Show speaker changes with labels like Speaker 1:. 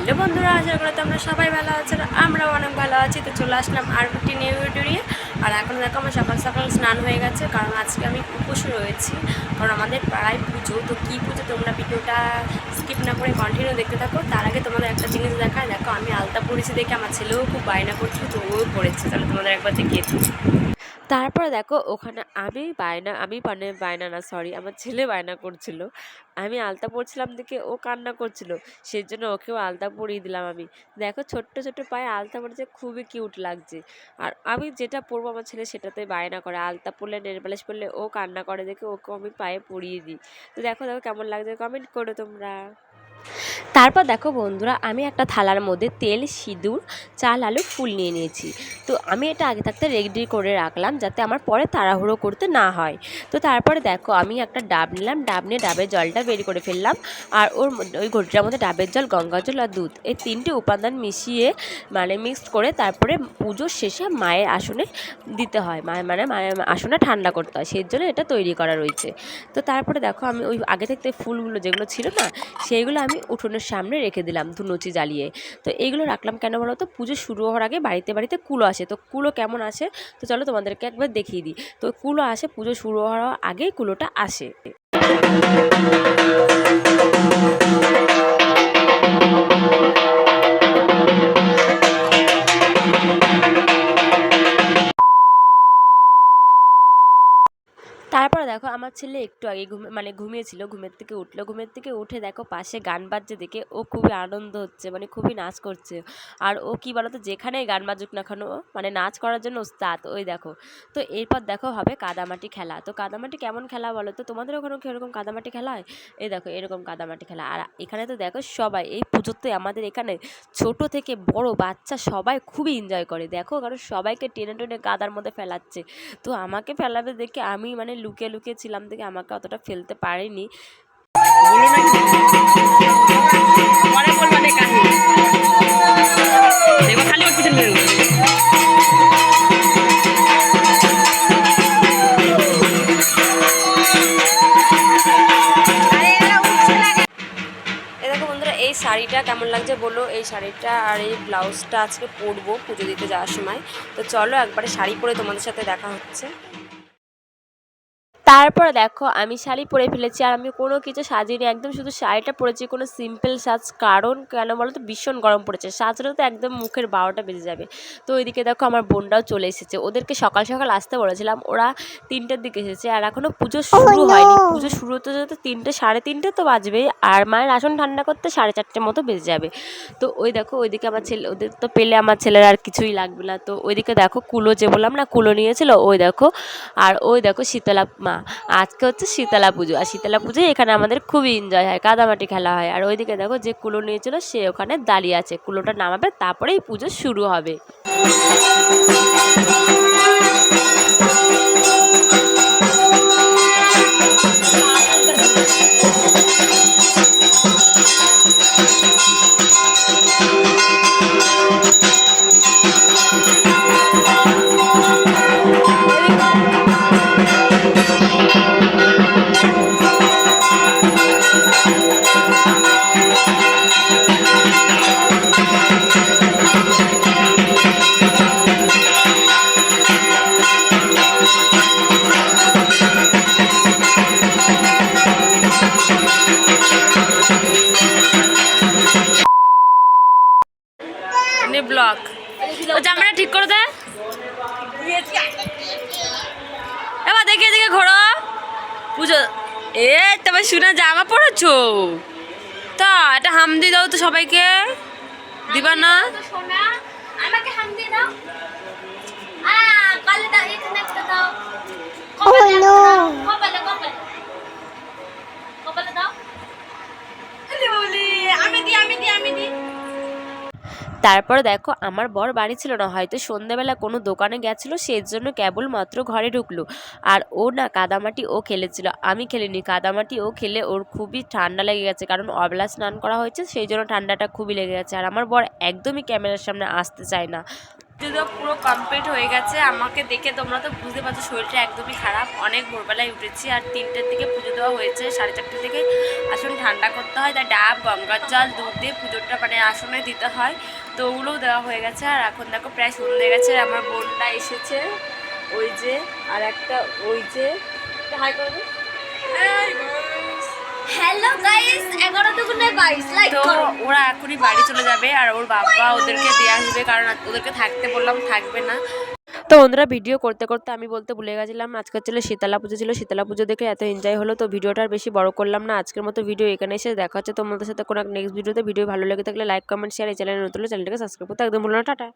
Speaker 1: Hello বন্ধুরা, আশা করি তোমরা সবাই ভালো আছো আমরাও অনেক ভালো আছি। তো চলে আসলাম আর একটি নিউ ভিডিও আর এখন দেখো আমার সকাল সকাল স্নান হয়ে গেছে, কারণ আজকে আমি উপোস রয়েছি। কারণ আমাদের পাড়ায় পুজো, তো কী পুজো তোমরা ভিডিওটা স্কিপ না করে কন্টিনিউ দেখতে থাকো। তার আগে তোমাদের একটা জিনিস দেখায় দেখো, আমি আলতা পড়েছি দেখে আমার ছেলেও খুব বায়না করছিল, তো ও পড়েছে তাহলে তোমাদের একবার দেখিয়ে দিই। তারপরে দেখো ওখানে আমি বায়না, আমি মানে বায়না না সরি আমার ছেলে বায়না করছিল। আমি আলতা পরছিলাম দেখে ও কান্না করছিল সেই জন্য ওকেও আলতা পরিয়ে দিলাম আমি। দেখো ছোট্ট ছোট্ট পায়ে আলতা পরেছে, খুবই কিউট লাগছে। আর আমি যেটা পরবো আমার ছেলে সেটাতে বায়না করে, আলতা পরলে, নেল পালিশ পরলে ও কান্না করে দেখে ওকে আমি পায়ে পরিয়ে দিই। তো দেখো দেখো কেমন লাগছে কমেন্ট করো তোমরা। তারপর দেখো বন্ধুরা, আমি একটা থালার মধ্যে তেল, সিঁদুর, চাল, আলু, ফুল নিয়ে নিয়েছি। তো আমি এটা আগে থাকতে রেডি করে রাখলাম যাতে আমার পরে তাড়াহুড়ো করতে না হয়। তো তারপরে দেখো, আমি একটা ডাব নিলাম, ডাব নিয়ে ডাবের জলটা বের করে ফেললাম। আর ওর ওই ঘটিটার মধ্যে ডাবের জল, গঙ্গা জল আর দুধ। এই তিনটে উপাদান মিশিয়ে মানে মিক্সড করে তারপরে পুজোর শেষে মায়ের আসনে দিতে হয়। মায়ের মানে মায়ের আসনে ঠান্ডা করতে হয়। সেই জন্য এটা তৈরি করা রয়েছে। তো তারপরে দেখো, আমি ওই আগে থাকতে ফুলগুলো যেগুলো ছিল না, সেইগুলো আমি উঠোনের সামনে রেখে দিলাম ধুনুচি জ্বালিয়ে। তো এইগুলো রাখলাম কেন বলো তো? পুজো শুরু হওয়ার আগে বাড়িতে বাড়িতে কুলো আসে। তো কুলো কেমন আসে? তো চলো তোমাদেরকে একবার দেখিয়ে দিই। তো কুলো আসে, পুজো শুরু হওয়ার আগেই কুলোটা আসে। দেখো আমার ছেলে একটু আগে ঘুমে মানে ঘুমিয়েছিল, ঘুমের থেকে উঠল। ঘুমের থেকে উঠে দেখো পাশে গান বাজছে দেখে ও খুবই আনন্দ হচ্ছে মানে খুবই নাচ করছে। আর ও কি বলতো, যেখানেই গান বাজুক না কেন মানে নাচ করার জন্য ওস্তাদ, ওই দেখো। তো এরপর দেখো হবে কাদামাটি খেলা। তো কাদামাটি কেমন খেলা বলো তো? তোমাদের ওখানে কি এরকম কাদামাটি খেলা হয়? এই দেখো, এরকম কাদামাটি খেলা। আর এখানে তো দেখো সবাই, এই পুজোতে আমাদের এখানে ছোট থেকে বড় বাচ্চা সবাই খুবই এনজয় করে। দেখো কারণ সবাইকে টেনে টেনে কাদার মধ্যে ফেলাচ্ছে। তো আমাকে ফেলাবে দেখে আমি মানে লুকিয়ে লুকিয়ে ছিলাম দেখে আমাকে অতটা ফেলতে পারেনি। শাড়িটা কেমন লাগছে বলো? এই শাড়িটা আর এই ব্লাউজটা আজকে পরবো পুজো দিতে যাওয়ার সময়। তো চলো একবারে শাড়ি পরে তোমাদের সাথে দেখা হচ্ছে। তারপরে দেখো আমি শাড়ি পরে ফেলেছি আর আমি কোনো কিছু সাজিনি। একদম শুধু শাড়িটা পরেছি কোনো সিম্পল সাজ। কারণ কেন বলো তো ভীষণ গরম পড়েছে। সাজলে তো একদম মুখের বারোটা বেজে যাবে। তো ওইদিকে দেখো আমার বোনরাও চলে এসেছে। ওদেরকে সকাল সকাল আসতে বলেছিলাম। ওরা তিনটের দিকে এসেছে আর এখনও পুজো শুরু হয়নি। পুজো শুরু হতে যেতে তিনটে সাড়ে তিনটে তো বাজবেই। আর মায়ের আসন ঠান্ডা করতে সাড়ে চারটে মতো বেজে যাবে। তো ওই দেখো ওইদিকে আমার ছেলে ওদের তো পেলে আমার ছেলের আর কিছুই লাগবে না। তো ওইদিকে দেখো কুলো যে বললাম না কুলো নিয়েছিল ওই দেখো। আর ওই দেখো শীতলা মা। আজকে হচ্ছে শীতলা পুজো। আর শীতলা পুজোয় এখানে আমাদের খুবই এনজয় হয়, কাদামাটি খেলা হয়। আর ওইদিকে দেখো যে কুলো নিয়েছিল, সে ওখানে দাঁড়িয়ে আছে। কুলোটা নামাবে, তারপরেই পুজো শুরু হবে।
Speaker 2: ব্লক। ও জামাটা ঠিক করে দে। দেখে দেখে, ঘোরো। পুজো। এ তবে শুনে জামা পড়েছো? তা এটা হামদি দাও তো সবাইকে। দিবা না?
Speaker 3: আমাকে হাম দিয়ে দাও। আ কালে দাও এখানে দাও। একটা দাও। কপালে কপালে কপালে দাও আমি দি আমি দি আমি দি
Speaker 1: তারপরে দেখো, আমার বর বাড়ি ছিল না, হয়তো সন্ধ্যাবেলা কোনো দোকানে গেছিল সেই জন্য কেবলমাত্র ঘরে ঢুকলো। আর ও না, কাদামাটি ও খেলেছিল। আমি খেলিনি, কাদামাটি ও খেলে ওর খুবই ঠান্ডা লেগে গেছে, কারণ অবলা স্নান করা হয়েছে সেই জন্য ঠান্ডাটা খুবই লেগে গেছে। আর আমার বর একদমই ক্যামেরার সামনে আসতে চায় না।
Speaker 2: যদিও পুরো কমপ্লিট হয়ে গেছে, আমাকে দেখে তোমরা তো বুঝতে পারছ, শরীরটা একদমই খারাপ। অনেক ভোরবেলায় উঠেছি, আর তিনটের দিকে পুজো দেওয়া হয়েছে, সাড়ে চারটে থেকে আসন ঠান্ডা করতে হয়, তাই ডাব, গঙ্গার জল, দুধ দিয়ে পুজোটা মানে আসনে দিতে হয়। তো ওগুলোও দেওয়া হয়ে গেছে আর এখন দেখো প্রায় সন্ধে গেছে আমার বোনটা এসেছে। ওই যে আর একটা ওই যে হাই
Speaker 3: হ্যালো গাইস এগারো দুগুণে বাইশ লাইক
Speaker 2: তো ওরা এখনই বাড়ি চলে যাবে আর ওর বাবা ওদেরকে দিয়ে আসবে কারণ ওদেরকে থাকতে বললাম থাকবে না। তো বন্ধুরা ভিডিও করতে করতে আমি বলতে ভুলে গেছিলাম, আজকে ছিল শীতলা পুজো ছিল। শীতলা পুজো দেখে এত এনজয় হলো, তো ভিডিওটা বেশি বড় করলাম না। আজকের মতো ভিডিও এখানে এসে দেখা হচ্ছে তোমাদের সাথে কোনো নেক্সট ভিডিওতে ভিডিও ভালো লেগে থাকলে লাইক কমেন্ট শেয়ার এই চ্যানেল নতুন চ্যানেলটাকে সাবস্ক্রাইব করতে একদম ভুলো না। টাটা।